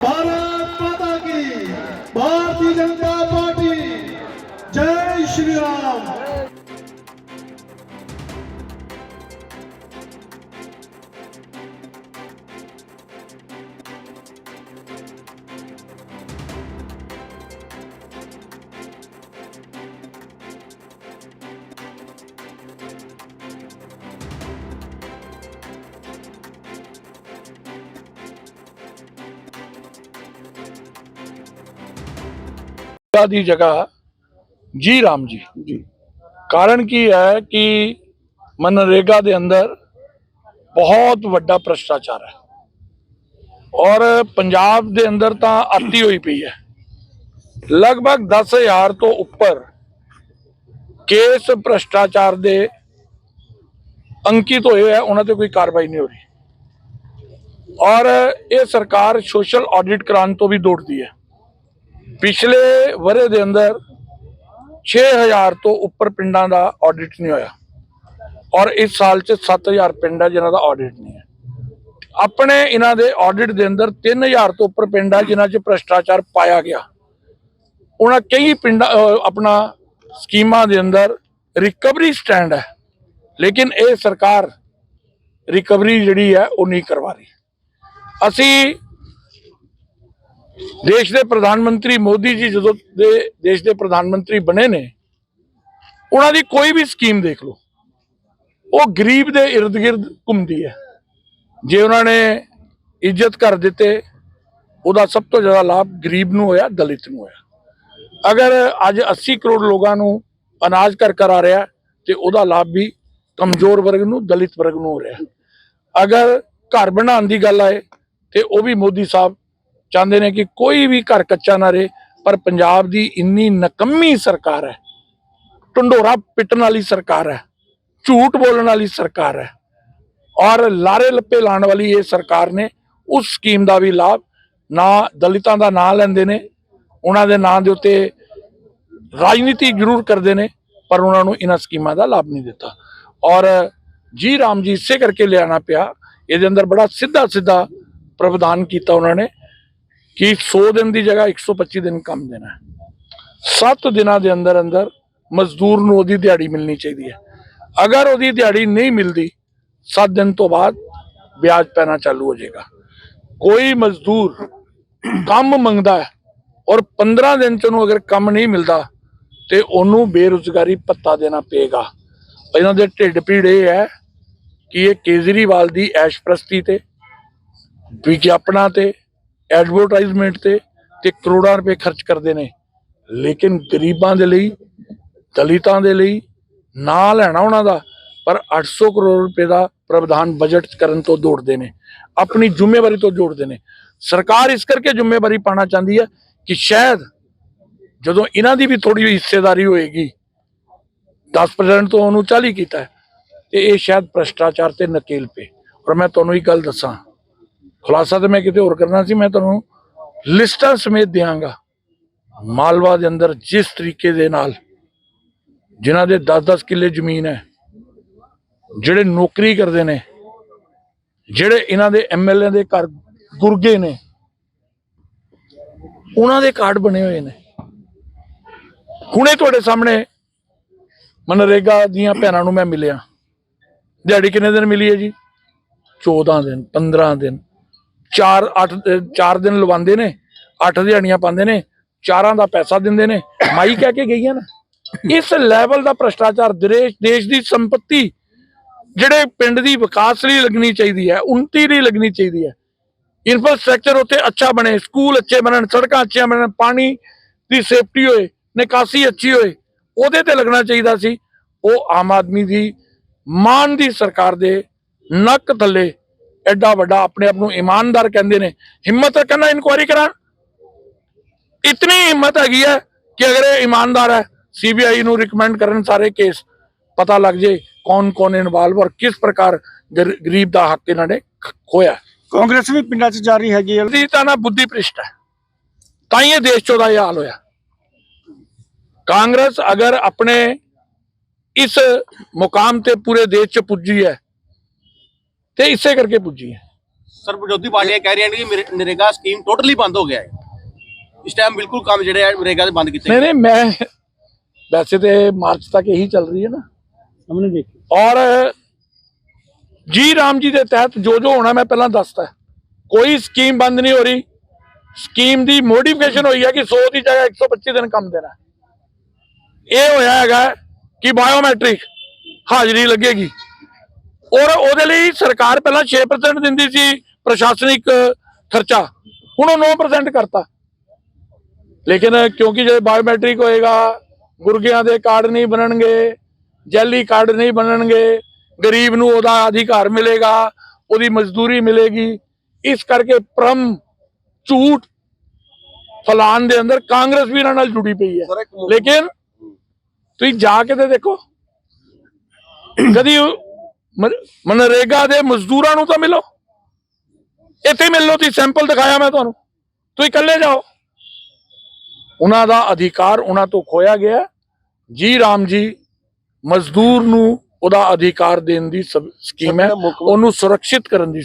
Para! ਜਗ੍ਹਾ ਦੀ ਜਗ੍ਹਾ ਜੀ ਰਾਮ ਜੀ। ਜੀ। ਕਾਰਨ ਕੀ ਹੈ ਕਿ ਮਨਰੇਗਾ ਦੇ ਅੰਦਰ ਬਹੁਤ ਵੱਡਾ ਭ੍ਰਸ਼ਟਾਚਾਰ ਹੈ। ਔਰ ਪੰਜਾਬ ਦੇ ਅੰਦਰ ਤਾਂ ਅੱਤੀ ਹੋਈ ਪਈ ਹੈ। ਲਗਭਗ 10000 ਤੋਂ ਉੱਪਰ ਕੇਸ ਭ੍ਰਸ਼ਟਾਚਾਰ ਦੇ ਅੰਕਿਤ ਹੋਏ ਹੈ ਉਹਨਾਂ ਤੇ ਕੋਈ ਕਾਰਵਾਈ ਨਹੀਂ ਹੋ ਰਹੀ। ਔਰ ਇਹ ਸਰਕਾਰ ਸੋਸ਼ਲ ਆਡਿਟ ਕਰਾਉਣ ਤੋਂ ਵੀ ਦੌੜਦੀ ਹੈ। ਪਿਛਲੇ ਵਰੇ ਦੇ ਅੰਦਰ 6000 ਤੋਂ ਉੱਪਰ ਪਿੰਡਾਂ ਦਾ ਆਡਿਟ ਨਹੀਂ ਹੋਇਆ। ਔਰ ਇਸ ਸਾਲ ਚ 7000 ਪਿੰਡ ਹੈ ਜਿਨ੍ਹਾਂ ਦਾ ਆਡਿਟ ਨਹੀਂ ਹੈ। ਆਪਣੇ ਇਹਨਾਂ ਦੇ ਆਡਿਟ ਦੇ ਅੰਦਰ 3000 ਤੋਂ ਉੱਪਰ ਪਿੰਡ ਹੈ ਜਿਨ੍ਹਾਂ 'ਚ ਭ੍ਰਸ਼ਟਾਚਾਰ ਪਾਇਆ ਗਿਆ। ਉਹਨਾਂ ਕਈ ਪਿੰਡਾਂ ਆਪਣਾ ਸਕੀਮਾਂ ਦੇ ਅੰਦਰ ਰਿਕਵਰੀ ਸਟੈਂਡ ਹੈ। ਲੇਕਿਨ ਇਹ ਸਰਕਾਰ ਰਿਕਵਰੀ ਜਿਹੜੀ ਹੈ ਉਹ ਨਹੀਂ ਕਰਵਾ ਰਹੀ। ਅਸੀਂ ਦੇਸ਼ ਦੇ ਪ੍ਰਧਾਨ ਮੰਤਰੀ ਮੋਦੀ ਜੀ ਜਦੋਂ ਦੇ ਦੇਸ਼ ਦੇ ਪ੍ਰਧਾਨ ਮੰਤਰੀ ਬਣੇ ਨੇ, ਉਹਨਾਂ ਦੀ ਕੋਈ ਵੀ ਸਕੀਮ ਦੇਖ ਲਓ, ਉਹ ਗਰੀਬ ਦੇ ird ਗਿਰਦ ਘੁੰਮਦੀ ਹੈ। ਜੇ ਉਹਨਾਂ ਨੇ ਇੱਜ਼ਤ ਕਰ ਦਿੱਤੇ, ਉਹਦਾ ਸਭ ਤੋਂ ਜ਼ਿਆਦਾ ਲਾਭ ਗਰੀਬ ਨੂੰ ਹੋਇਆ, ਦਲਿਤ ਨੂੰ ਹੋਇਆ। ਅਗਰ ਅੱਜ 80 ਕਰੋੜ ਲੋਕਾਂ ਨੂੰ ਅਨਾਜ ਕਰ ਕਰ ਆ ਰਿਹਾ, ਤੇ ਉਹਦਾ ਲਾਭ ਵੀ ਕਮਜ਼ੋਰ ਵਰਗ ਨੂੰ, ਦਲਿਤ ਵਰਗ ਨੂੰ ਹੋ ਰਿਹਾ। ਅਗਰ ਘਰ ਬਣਾਉਣ ਦੀ ਗੱਲ ਆਏ, ਤੇ ਉਹ ਵੀ ਮੋਦੀ ਸਾਹਿਬ ਚਾਹੁੰਦੇ ਨੇ ਕਿ ਕੋਈ ਵੀ ਘਰ ਕੱਚਾ ਨਾ ਰਹੇ, ਪਰ ਪੰਜਾਬ ਦੀ ਇੰਨੀ ਨਕੰਮੀ ਸਰਕਾਰ ਹੈ, ਢੰਡੋਰਾ ਪਿੱਟਣ ਵਾਲੀ ਸਰਕਾਰ ਹੈ, ਝੂਠ ਬੋਲਣ ਵਾਲੀ ਸਰਕਾਰ ਹੈ, ਔਰ ਲਾਰੇ ਲੱਪੇ ਲਾਉਣ ਵਾਲੀ ਇਹ ਸਰਕਾਰ ਨੇ ਉਸ ਸਕੀਮ ਦਾ ਵੀ ਲਾਭ, ਨਾ ਦਲਿਤਾਂ ਦਾ ਨਾਂ ਲੈਂਦੇ ਨੇ, ਉਹਨਾਂ ਦੇ ਨਾਂ ਦੇ ਉੱਤੇ ਰਾਜਨੀਤੀ ਜ਼ਰੂਰ ਕਰਦੇ ਨੇ, ਪਰ ਉਹਨਾਂ ਨੂੰ ਇਹਨਾਂ ਸਕੀਮਾਂ ਦਾ ਲਾਭ ਨਹੀਂ ਦਿੱਤਾ। ਔਰ ਜੀ ਰਾਮ ਜੀ ਇਸੇ ਕਰਕੇ ਲਿਆਣਾ ਪਿਆ, ਇਹਦੇ ਅੰਦਰ ਬੜਾ ਸਿੱਧਾ ਸਿੱਧਾ ਪ੍ਰਵਧਾਨ ਕੀਤਾ ਉਹਨਾਂ ਨੇ ਕਿ 100 ਦਿਨ ਦੀ ਜਗ੍ਹਾ 125 ਦਿਨ ਕੰਮ ਦੇਣਾ ਹੈ। 7 ਦਿਨਾਂ ਦੇ ਅੰਦਰ ਅੰਦਰ ਮਜ਼ਦੂਰ ਨੂੰ ਉਹਦੀ ਦਿਹਾੜੀ ਮਿਲਣੀ ਚਾਹੀਦੀ ਹੈ। ਅਗਰ ਉਹਦੀ ਦਿਹਾੜੀ ਨਹੀਂ ਮਿਲਦੀ 7 ਦਿਨ ਤੋਂ ਬਾਅਦ ਵਿਆਜ ਪੈਣਾ ਚਾਲੂ ਹੋ ਜਾਏਗਾ। ਕੋਈ ਮਜ਼ਦੂਰ ਕੰਮ ਮੰਗਦਾ ਹੈ ਔਰ 15 ਦਿਨ ਚ ਉਹਨੂੰ ਅਗਰ ਕੰਮ ਨਹੀਂ ਮਿਲਦਾ, ਤੇ ਉਹਨੂੰ ਬੇਰੁਜ਼ਗਾਰੀ ਭੱਤਾ ਦੇਣਾ ਪਏਗਾ। ਇਹਨਾਂ ਦੇ ਢਿੱਡ ਪੀੜ ਇਹ ਹੈ ਕਿ ਇਹ ਕੇਜਰੀਵਾਲ ਦੀ ਐਸ਼ਪ੍ਰਸਤੀ ਤੇ, ਵਿਗਿਆਪਨਾਂ ਤੇ ਐਡਵਰਟਾਈਜ਼ਮੈਂਟ ਤੇ ਤੇ ਕਰੋੜਾਂ ਰੁਪਏ ਖਰਚ ਕਰਦੇ ਨੇ। ਲੇਕਿਨ ਗਰੀਬਾਂ ਦੇ ਲਈ ਦਲਿਤਾਂ ਦੇ ਲਈ ਨਾ ਲੈਣਾ ਉਹਨਾਂ ਦਾ ਪਰ 800 ਕਰੋੜ ਰੁਪਏ ਦਾ ਪ੍ਰਵਧਾਨ ਬਜਟ ਕਰਨ ਤੋਂ ਦੌੜਦੇ ਨੇ। ਆਪਣੀ ਜ਼ਿੰਮੇਵਾਰੀ ਤੋਂ ਜੋੜਦੇ ਨੇ। ਸਰਕਾਰ ਇਸ ਕਰਕੇ ਜ਼ਿੰਮੇਵਾਰੀ ਪਾਣਾ ਚਾਹੁੰਦੀ ਹੈ ਕਿ ਸ਼ਾਇਦ ਜਦੋਂ ਇਹਨਾਂ ਦੀ ਵੀ ਥੋੜੀ ਜਿਹੀ ਹਿੱਸੇਦਾਰੀ ਹੋਏਗੀ 10% ਤੋਂ ਉਹਨੂੰ 40 ਕੀਤਾ ਹੈ, ਤੇ ਇਹ ਸ਼ਾਇਦ ਭ੍ਰਸ਼ਟਾਚਾਰ ਤੇ ਨਕੇਲ ਪੇ ਔਰ ਮੈਂ ਤੁਹਾਨੂੰ ਇੱਕ ਗੱਲ ਦੱਸਾਂ ਖੁਲਾਸਾ ਤੇ ਮੈਂ ਕਿਤੇ ਹੋਰ ਕਰਨਾ ਸੀ, ਮੈਂ ਤੁਹਾਨੂੰ ਲਿਸਟਾਂ ਸਮੇਤ ਦਿਆਂਗਾ। ਮਾਲਵਾ ਦੇ ਅੰਦਰ ਜਿਸ ਤਰੀਕੇ ਦੇ ਨਾਲ ਜਿਨ੍ਹਾਂ ਦੇ 10-10 ਕਿੱਲੇ ਜ਼ਮੀਨ ਹੈ, ਜਿਹੜੇ ਨੌਕਰੀ ਕਰਦੇ ਨੇ, ਜਿਹੜੇ ਇਹਨਾਂ ਦੇ ਐਮਐਲਏ ਦੇ ਘਰ ਗੁਰਗੇ ਨੇ, ਉਹਨਾਂ ਦੇ ਕਾਰਡ ਬਣੇ ਹੋਏ ਨੇ। ਹੁਣੇ ਤੁਹਾਡੇ ਸਾਹਮਣੇ ਮਨਰੇਗਾ ਦੀਆਂ ਭੈਣਾਂ ਨੂੰ ਮੈਂ ਮਿਲਿਆ। ਦਿਹਾੜੀ ਕਿੰਨੇ ਦਿਨ ਮਿਲੀ ਹੈ ਜੀ? 14 ਦਿਨ 15 ਦਿਨ। 4 8 4 ਦਿਨ ਲਵਾਉਂਦੇ ਨੇ 8 ਦਿਹਾੜੀਆਂ ਪਾਉਂਦੇ ਨੇ, ਚਾਰਾਂ ਦਾ ਪੈਸਾ ਦਿੰਦੇ ਨੇ, ਮਾਈ ਕਹਿ ਕੇ ਗਈਆਂ ਨਾ। ਇਸ ਲੈਵਲ ਦਾ ਭ੍ਰਸ਼ਟਾਚਾਰ ਦੇਸ਼ ਦੀ ਸੰਪਤੀ ਜਿਹੜੇ ਪਿੰਡ ਦੀ ਵਿਕਾਸ ਲਈ ਲੱਗਣੀ ਚਾਹੀਦੀ ਹੈ ਉન્નਤੀ ਲਈ ਲੱਗਣੀ ਚਾਹੀਦੀ ਹੈ। ਇਨਫਰਾਸਟ੍ਰਕਚਰ ਉੱਥੇ ਅੱਛਾ ਬਣੇ ਸਕੂਲ ਅੱਛੇ ਬਣਨ, ਸੜਕਾਂ ਅੱਛੀਆਂ ਬਣਨ, ਪਾਣੀ ਦੀ ਸੇਫਟੀ ਹੋਏ, ਨਿਕਾਸੀ ਅੱਛੀ ਹੋਏ, ਉਹਦੇ ਤੇ ਲੱਗਣਾ ਚਾਹੀਦਾ ਸੀ। ਉਹ ਆਮ ਆਦਮੀ ਦੀ, ਮਾਨ ਦੀ ਸਰਕਾਰ ਦੇ ਨੱਕ ਥੱਲੇ ਐਡਾ ਵੱਡਾ ਆਪਣੇ ਆਪ ਨੂੰ ਇਮਾਨਦਾਰ ਕਹਿੰਦੇ ਨੇ। ਹਿੰਮਤ ਹੈ ਕਹਿੰਦਾ ਇਨਕੁਆਇਰੀ ਕਰਾਂ? ਇਤਨੀ ਹਿੰਮਤ ਹੈਗੀ ਹੈ ਕਿ ਅਗਰ ਇਹ ਇਮਾਨਦਾਰ ਹੈ ਸੀਬੀਆਈ ਨੂੰ ਰਿਕਮੈਂਡ ਕਰਨ ਸਾਰੇ ਕੇਸ ਪਤਾ ਲੱਗ ਜੇ ਕੌਣ ਕੌਣ ਇਨਵੋਲਵ ਔਰ ਕਿਸ ਪ੍ਰਕਾਰ ਗਰ- ਗਰੀਬ ਦਾ ਹੱਕ ਇਹਨਾਂ ਨੇ ਖੋਇਆ। ਕਾਂਗਰਸ ਵੀ ਪਿੰਡਾਂ 'ਚ ਜਾ ਰਹੀ ਹੈਗੀ ਹੈ। ਤਾਂ ਨਾ ਬੁੱਧੀ ਭ੍ਰਿਸ਼ਟ ਹੈ। ਤਾਂ ਹੀ ਇਹ ਦੇਸ਼ ਚੋਂ ਦਾ ਇਹ ਹਾਲ ਹੋਇਆ। ਕਾਂਗਰਸ ਅਗਰ ਆਪਣੇ ਇਸ ਮੁਕਾਮ ਤੇ ਪੂਰੇ ਦੇਸ਼ ਚ ਪੁੱਜੀ ਹੈ ਤੇ ਇਸੇ ਕਰਕੇ ਪੁੱਜੀ ਹੈ। ਸਰ ਵਿਰੋਧੀ ਪਾਰਟੀਆਂ ਕਹਿ ਰਹੀਆਂ ਨੇ ਕਿ ਮੇਰੇ- ਨਰੇਗਾ ਸਕੀਮ ਟੋਟਲੀ ਬੰਦ ਹੋ ਗਿਆ ਹੈ। ਇਸ ਟਾਈਮ ਬਿਲਕੁਲ ਕੰਮ ਜਿਹੜੇ ਆ ਨਰੇਗਾ ਦੇ ਬੰਦ ਕੀਤੇ ਨਹੀਂ ਨਹੀਂ ਮੈਂ ਵੈਸੇ ਤੇ ਮਾਰਚ ਤੱਕ ਇਹੀ ਚੱਲ ਰਹੀ ਹੈ ਨਾ। ਸਾਹਮਣੇ ਦੇਖੀ। ਔਰ ਜੀ ਰਾਮ ਜੀ ਦੇ ਤਹਿਤ ਜੋ ਜੋ ਹੋਣਾ ਮੈਂ ਪਹਿਲਾਂ ਦੱਸਤਾ ਹੈ। ਕੋਈ ਸਕੀਮ ਬੰਦ ਨਹੀਂ ਹੋ ਰਹੀ। ਸਕੀਮ ਦੀ ਮੋਡੀਫਿਕੇਸ਼ਨ ਹੋਈ ਹੈ ਕਿ 100 ਦੀ ਜਗ੍ਹਾ 125 ਦਿਨ ਕੰਮ ਦੇਣਾ ਹੈ। ਇਹ ਹੋਇਆ ਹੈਗਾ ਕਿ ਬਾਇਓਮੈਟ੍ਰਿਕ ਹਾਜ਼ਰੀ ਲੱਗੇਗੀ। ਔਰ ਉਹਦੇ ਲਈ ਸਰਕਾਰ ਪਹਿਲਾਂ 6% ਦਿੰਦੀ ਸੀ ਪ੍ਰਸ਼ਾਸਨਿਕ ਖਰਚਾ ਹੁਣ ਉਹ 9% ਕਰਤਾ। ਲੇਕਿਨ ਕਿਉਂਕਿ ਜੇ ਬਾਇਓਮੈਟ੍ਰਿਕ ਹੋਏਗਾ ਗੁਰਗਿਆਂ ਦੇ ਕਾਰਡ ਨਹੀਂ ਬਣਨਗੇ ਜੈਲੀ ਕਾਰਡ ਨਹੀਂ ਬਣਨਗੇ ਗਰੀਬ ਨੂੰ ਉਹਦਾ ਅਧਿਕਾਰ ਮਿਲੇਗਾ ਉਹਦੀ ਮਜ਼ਦੂਰੀ ਮਿਲੇਗੀ ਇਸ ਕਰਕੇ ਪ੍ਰਮ ਝੂਠ ਫਲਾਨ ਦੇ ਅੰਦਰ ਕਾਂਗਰਸ ਵੀ ਇਹਨਾਂ ਨਾਲ ਜੁੜੀ ਪਈ ਹੈ। ਲੇਕਿਨ ਤੁਸੀਂ ਜਾ ਕੇ ਤੇ ਦੇਖੋ ਕਦੀ ਮਨਰੇਗਾ ਦੇ ਮਜ਼ਦੂਰਾਂ ਨੂੰ ਤਾਂ ਮਿਲੋ। ਇੱਥੇ ਮਿਲ ਲਓ ਤੁਸੀਂ ਸੈਂਪਲ ਦਿਖਾਇਆ ਮੈਂ ਤੁਹਾਨੂੰ। ਤੁਸੀਂ ਇਕੱਲੇ ਜਾਓ। ਉਹਨਾਂ ਦਾ ਅਧਿਕਾਰ ਉਹਨਾਂ ਤੋਂ ਖੋਇਆ ਗਿਆ ਜੀ ਰਾਮ ਜੀ ਮਜ਼ਦੂਰ ਨੂੰ ਉਹਦਾ ਅਧਿਕਾਰ ਦੇਣ ਦੀ ਸਕੀਮ ਹੈ। ਉਹਨੂੰ ਸੁਰੱਖਿਅਤ ਕਰਨ ਦੀ